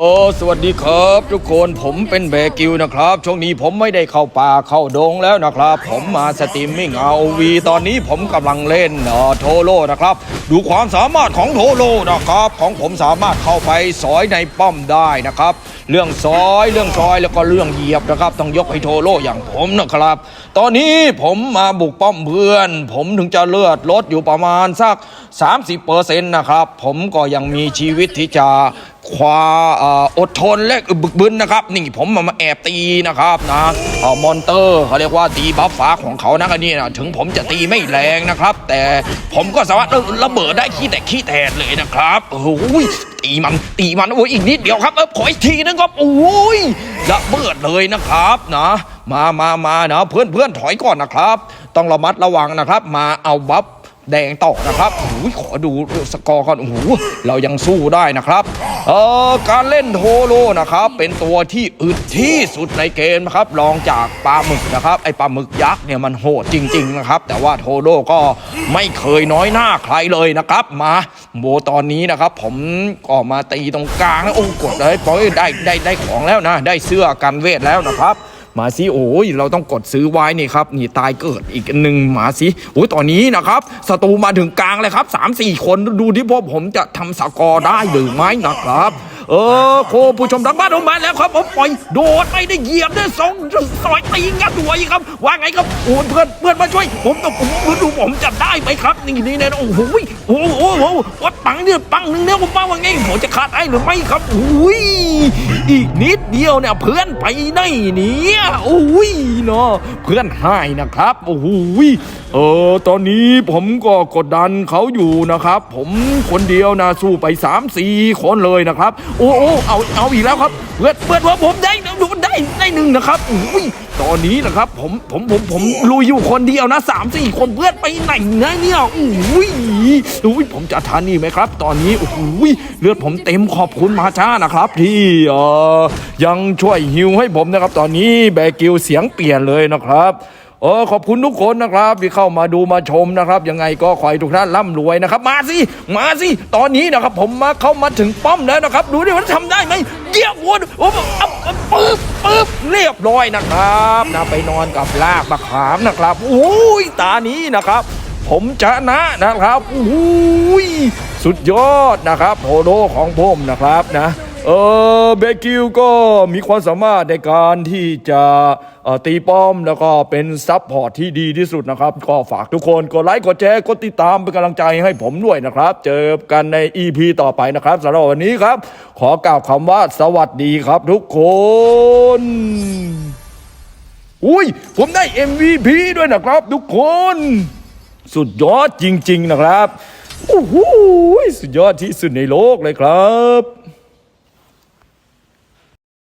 โอ้สวัสดีครับทุกคนผมเป็นแบกิวนะครับ ช่วงนี้ผมไม่ได้เข้าป่าเข้าดงแล้วนะครับ ผมมาสตรีมมิ่งเอาวีตอนนี้ผมกำลังเล่นเอ่อโทโลนะครับ ดูความสามารถของโทโลนะครับ ของผมสามารถเข้าไปสอยในป้อมได้นะครับ เรื่องซอยเรื่องซอยแล้วก็เรื่องเหยียบนะครับ ต้องยกให้โทโลอย่างผมนะครับ ตอนนี้ผมมาบุกป้อมเพื่อน ผมถึงจะเลือดลดอยู่ประมาณสัก 30%นะครับผมก็ยังมีชีวิตที่จะ ความอดทนและบึกบึนนะครับ นี่ผมมามาแอบตีนะครับนะมอนเตอร์เขาเรียกว่าตีบัฟฟ้าของเขานะกันนี่นะถึงผมจะตีไม่แรงนะครับ แต่ผมก็สามารถระเบิดได้ขี้แต่ขี้แตกเลยนะครับโอ้ยตีมันตีมันโอ้ยอีกนิดเดียวครับเออขออีกทีนึงครับโอ้ยระเบิดเลยนะครับนะมามามานะเพื่อนเพื่อนถอยก่อนนะครับ ต้องระมัดระวังนะครับ มาเอาบัฟแดงต่อนะครับโอ้ยขอดูสกอร์ก่อนโอ้โหเรายังสู้ได้นะครับ เอ่อการเล่นโทโลนะครับเป็นตัวที่อึดที่สุดในเกมนะครับรองจากปลาหมึกนะครับไอปลาหมึกยักษ์เนี่ยมันโหดจริง ๆ นะครับ แต่ว่าโทโลก็ไม่เคยน้อยหน้าใครเลยนะครับ มาโบตอนนี้นะครับ ผมก็มาตีตรงกลางนะโอ้กดเลยปอยได้ได้ได้ของแล้วนะ ได้เสื้อกันเวทแล้วนะครับ มาสิโอ้ยเราต้องกดซื้อไว้นี่ครับนี่ตายเกิดอีกหนึ่งหมาสิโอ้ยตอนนี้นะครับศัตรูมาถึงกลางเลยครับสามสี่คนดูที่พวกผมจะทำสกอร์ได้หรือไม่นะครับ เออโคผู้ชมทางบ้านผมมาแล้วครับผมปล่อยโดดไม่ได้เหยียบได้สองสอยตีงัดหัวอีกครับ ว่าไงครับโอ้เพื่อนเพื่อนมาช่วย ผมต้องผมดูผมจะได้ไหมครับ นี่นี่เนี่ยโอ้โหโอ้โหโอ้โหวัดปังเนี่ยปังหนึ่งเนี่ยผมว่าว่าไงผมจะขาดได้หรือไม่ครับอุ้ยอีกนิดเดียวเนี่ยเพื่อนไปไหนเนี่ยโอ้ยเนาะเพื่อนให้นะครับโอ้โหเออตอนนี้ผมก็กดดันเขาอยู่นะครับ ผมคนเดียวนะสู้ไป3ามสี่คนเลยนะครับโอ้โอ้เอาเอาอีกแล้วครับเพื่อเพื่อว่าผมได้ดูได้ได้หนึ่งนะครับอุ้ยตอนนี้นะครับผมผมผมผมลุยอยู่คนเดียวนะสามสี่คนเพื่อนไปไหนนะเนี่ยอุ้ยอุ้ยผมจะทันนี่ไหมครับ ตอนนี้โอ้โหเลือดผมเต็มขอบคุณมาช้านะครับ ที่เอ่อยังช่วยฮิวให้ผมนะครับ ตอนนี้แบกิวเสียงเปลี่ยนเลยนะครับ เออขอบคุณทุกคนนะครับ ที่เข้ามาดูมาชมนะครับ ยังไงก็ขอให้ทุกท่านร่ำรวยนะครับ มาสิมาสิตอนนี้นะครับ ผมมาเข้ามาถึงป้อมแล้วนะครับ ดูดิว่าทำได้ไหมเยี่ยมวนโอ้โหอัพอัพปึ๊บปึ๊บเรียบร้อยนะครับนะไปนอนกับลากมะขามนะครับโอ้ยตานี้นะครับ ผมชนะนะครับโอ้ยสุดยอดนะครับโฮโลของผมนะครับนะ เออเบกิวก็มีความสามารถในการที่จะตีป้อมแล้วก็เป็นซับพอร์ตที่ดีที่สุดนะครับ ก็ฝากทุกคนกดไลค์กดแชร์กดติดตามเป็นกำลังใจให้ผมด้วยนะครับ เจอกันใน EP ต่อไปนะครับสำหรับวันนี้ครับ ขอกล่าวคำว่าสวัสดีครับทุกคนอุ้ยผมได้ MVP ด้วยนะครับ ทุกคน สุดยอดจริง ๆ นะครับโอ้โหสุดยอดที่สุดในโลกเลยครับ